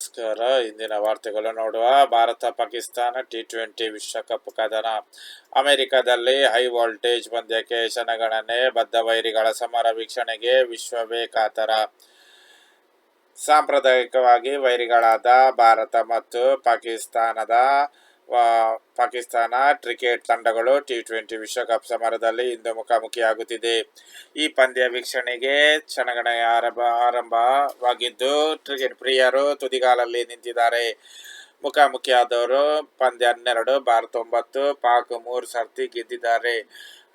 ನಮಸ್ಕಾರ. ಇಂದಿನ ವಾರ್ತೆಗಳು ನೋಡುವ. ಭಾರತ, ಪಾಕಿಸ್ತಾನ ಟಿ ಟ್ವೆಂಟಿ ವಿಶ್ವಕಪ್ ಕದನ. ಅಮೆರಿಕದಲ್ಲಿ ಹೈ ವೋಲ್ಟೇಜ್ ಪಂದ್ಯಕ್ಕೆ ಕ್ಷಣಗಣನೆ, ಬದ್ಧ ವೈರಿಗಳ ಸಮರ ವೀಕ್ಷಣೆಗೆ ವಿಶ್ವವೇ ಕಾತರ. ಸಾಂಪ್ರದಾಯಿಕವಾಗಿ ವೈರಿಗಳಾದ ಭಾರತ ಮತ್ತು ಪಾಕಿಸ್ತಾನದ ಪಾಕಿಸ್ತಾನ ಕ್ರಿಕೆಟ್ ತಂಡಗಳು ಟಿ ಟ್ವೆಂಟಿ ವಿಶ್ವಕಪ್ ಸಮರದಲ್ಲಿ ಇಂದು ಮುಖಾಮುಖಿಯಾಗುತ್ತಿದೆ. ಈ ಪಂದ್ಯ ವೀಕ್ಷಣೆಗೆ ಕ್ಷಣಗಣ ಆರಂಭ, ಆರಂಭವಾಗಿದ್ದು ಕ್ರಿಕೆಟ್ ಪ್ರಿಯರು ತುದಿಗಾಲಲ್ಲಿ ನಿಂತಿದ್ದಾರೆ. ಮುಖಾಮುಖಿಯಾದವರು ಪಂದ್ಯ ಹನ್ನೆರಡು ಭಾರತ ಒಂಬತ್ತು ಪಾಕ್ ಮೂರು ಸರ್ತಿ ಗೆದ್ದಿದ್ದಾರೆ.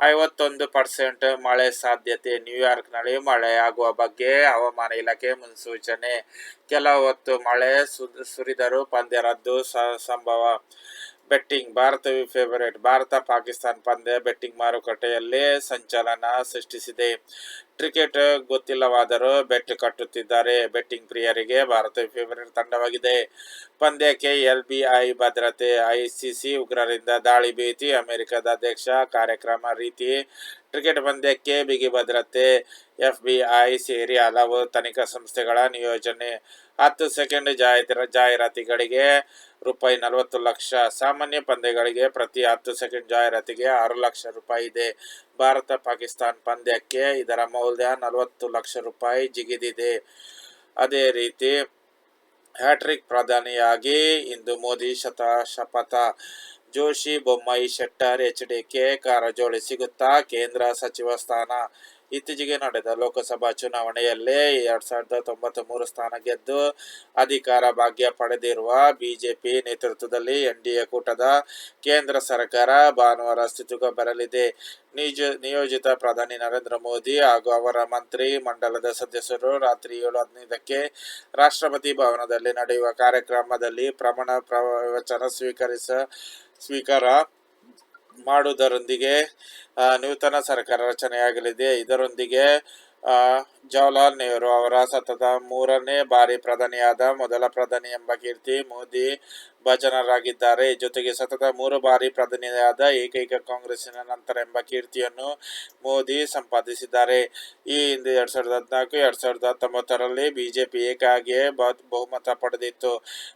ಐವತ್ತೊಂದು ಪರ್ಸೆಂಟ್ ಮಳೆ ಸಾಧ್ಯತೆ ನ್ಯೂಯಾರ್ಕ್ನಲ್ಲಿ ಮಳೆಯಾಗುವ ಬಗ್ಗೆ ಹವಾಮಾನ ಇಲಾಖೆ ಮುನ್ಸೂಚನೆ. ಕೆಲ ಹೊತ್ತು ಮಳೆ ಸುರಿದರೂ ಪಂದ್ಯ ರದ್ದು ಸಂಭವ ಬೆಟ್ಟಿಂಗ್ ಭಾರತ ಫೇವರೇಟ್ ಭಾರತ ಪಾಕಿಸ್ತಾನ ಪಂದ್ಯ ಬೆಟ್ಟಿಂಗ್ ಮಾರುಕಟ್ಟೆಯಲ್ಲೇ ಸಂಚಲನ ಸೃಷ್ಟಿಸಿದೆ. ಕ್ರಿಕೆಟ್ ಗೊತ್ತಿಲ್ಲವಾದರೂ ಬೆಟ್ ಕಟ್ಟುತ್ತಿದ್ದಾರೆ. ಬೆಟ್ಟಿಂಗ್ ಪ್ರಿಯರಿಗೆ ಭಾರತ ಫೇವರೇಟ್ ತಂಡವಾಗಿದೆ. ಪಂದ್ಯಕ್ಕೆ ಎಲ್ಬಿಐ ಭದ್ರತೆ ಐಸಿಸಿ ಉಗ್ರರಿಂದ ದಾಳಿ ಭೀತಿ, ಅಮೆರಿಕದ ಅಧ್ಯಕ್ಷ ಕಾರ್ಯಕ್ರಮ ರೀತಿ. ಕ್ರಿಕೆಟ್ ಪಂದ್ಯಕ್ಕೆ ಬಿಗಿ ಭದ್ರತೆ ಎಫ್ ಎಫ್ಬಿಐ ಸೇರಿ ಹಲವು ತನಿಖಾ ಸಂಸ್ಥೆಗಳ ನಿಯೋಜನೆ. ಹತ್ತು ಸೆಕೆಂಡ್ ಜಾಹೀರ ಜಾಹೀರಾತಿಗಳಿಗೆ ರೂಪಾಯಿ ನಲವತ್ತು ಲಕ್ಷ. ಸಾಮಾನ್ಯ ಪಂದ್ಯಗಳಿಗೆ ಪ್ರತಿ ಹತ್ತು ಸೆಕೆಂಡ್ ಜಾಹೀರಾತಿಗೆ ಆರು ಲಕ್ಷ ರೂಪಾಯಿ ಇದೆ. ಭಾರತ, ಪಾಕಿಸ್ತಾನ್ ಪಂದ್ಯಕ್ಕೆ ಇದರ ಮೌಲ್ಯ ನಲವತ್ತು ಲಕ್ಷ ರೂಪಾಯಿ ಜಿಗಿದಿದೆ. ಅದೇ ರೀತಿ, ಹ್ಯಾಟ್ರಿಕ್ ಪ್ರಧಾನಿಯಾಗಿ ಇಂದು ಮೋದಿ ಶತ ಶಪಥ Joshi, Bommai, Shettar, H D K, Karajoli ಸಿಗುತ್ತಾ ಕೇಂದ್ರ ಸಚಿವ ಸ್ಥಾನ. ಇತ್ತೀಚೆಗೆ ನಡೆದ ಲೋಕಸಭಾ ಚುನಾವಣೆಯಲ್ಲಿ ಎರಡ್ ಸಾವಿರದ ತೊಂಬತ್ತ್ ಮೂರು ಸ್ಥಾನ ಗೆದ್ದು ಅಧಿಕಾರ ಭಾಗ್ಯ ಪಡೆದಿರುವ ಬಿಜೆಪಿ ನೇತೃತ್ವದಲ್ಲಿ ಎನ್ಡಿಎ ಕೂಟದ ಕೇಂದ್ರ ಸರ್ಕಾರ ಭಾನುವಾರ ಅಸ್ತಿತ್ವಕ್ಕೆ ಬರಲಿದೆ. ನಿಜ, ನಿಯೋಜಿತ ಪ್ರಧಾನಿ ನರೇಂದ್ರ ಮೋದಿ ಹಾಗೂ ಅವರ ಮಂತ್ರಿ ಮಂಡಲದ ಸದಸ್ಯರು ರಾತ್ರಿ ಏಳು ಹದಿನೈದಕ್ಕೆ ರಾಷ್ಟ್ರಪತಿ ಭವನದಲ್ಲಿ ನಡೆಯುವ ಕಾರ್ಯಕ್ರಮದಲ್ಲಿ ಪ್ರಮಾಣ ಪ್ರವಚನ ಸ್ವೀಕರಿಸ, ಸ್ವೀಕಾರ ಮಾಡುವುದರೊಂದಿಗೆ ನೂತನ ಸರ್ಕಾರ ರಚನೆಯಾಗಲಿದೆ. ಇದರೊಂದಿಗೆ ಜವಾಹರ್ಲಾಲ್ ನೆಹರು ಅವರ ಸತತ ಮೂರನೇ ಬಾರಿ ಪ್ರಧಾನಿಯಾದ ಮೊದಲ ಪ್ರಧಾನಿ ಎಂಬ ಕೀರ್ತಿ ಮೋದಿ ಭಜನರಾಗಿದ್ದಾರೆ. ಜೊತೆಗೆ ಸತತ ಮೂರು ಬಾರಿ ಪ್ರಧಾನಿಯಾದ ಏಕೈಕ ಕಾಂಗ್ರೆಸ್ಸಿನ ನಂತರ ಎಂಬ ಕೀರ್ತಿಯನ್ನು ಮೋದಿ ಸಂಪಾದಿಸಿದ್ದಾರೆ. ಈ ಹಿಂದೆ ಎರಡ್ ಸಾವಿರದ ಹದಿನಾಲ್ಕು, ಎರಡ್ ಸಾವಿರದ ಹತ್ತೊಂಬತ್ತರಲ್ಲಿ ಬಿಜೆಪಿ ಏಕಾಗಿಯೇ ಬಹುಮತ ಪಡೆದಿತ್ತು.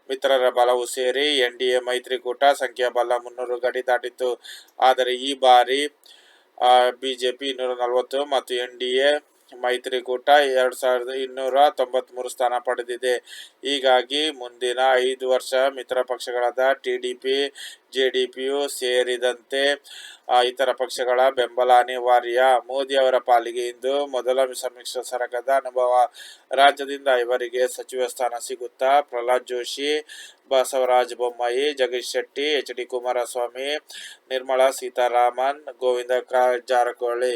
ಮಿತ್ರರ ಬಲವು ಸೇರಿ ಎನ್ ಡಿ ಎ ಮೈತ್ರಿಕೂಟ ಸಂಖ್ಯಾಬಲ ಮುನ್ನೂರು ಗಡಿ ದಾಟಿತ್ತು. ಆದರೆ ಈ ಬಾರಿ ಬಿಜೆಪಿ ಇನ್ನೂರ ನಲವತ್ತು ಮತ್ತು ಎನ್ ಡಿ ಎ ಮೈತ್ರಿಕೂಟ ಎರಡು ಸಾವಿರದ ಇನ್ನೂರ ತೊಂಬತ್ಮೂರು ಸ್ಥಾನ ಪಡೆದಿದೆ. ಹೀಗಾಗಿ ಮುಂದಿನ ಐದು ವರ್ಷ ಮಿತ್ರ ಪಕ್ಷಗಳಾದ T D P, J D PU ಸೇರಿದಂತೆ ಇತರ ಪಕ್ಷಗಳ ಬೆಂಬಲ ಅನಿವಾರ್ಯ. ಮೋದಿ ಅವರ ಪಾಲಿಗೆ ಇಂದು ಮೊದಲ ಸಮ್ಮಿಶ್ರ ಸರಕದ ಅನುಭವ. ರಾಜ್ಯದಿಂದ ಇವರಿಗೆ ಸಚಿವ ಸ್ಥಾನ ಸಿಗುತ್ತಾ? Prahlad Joshi, Basavaraj Bommai, Jagadish Shetty, H D Kumaraswamy, Nirmala Sitharaman, Govinda Jarkiholi.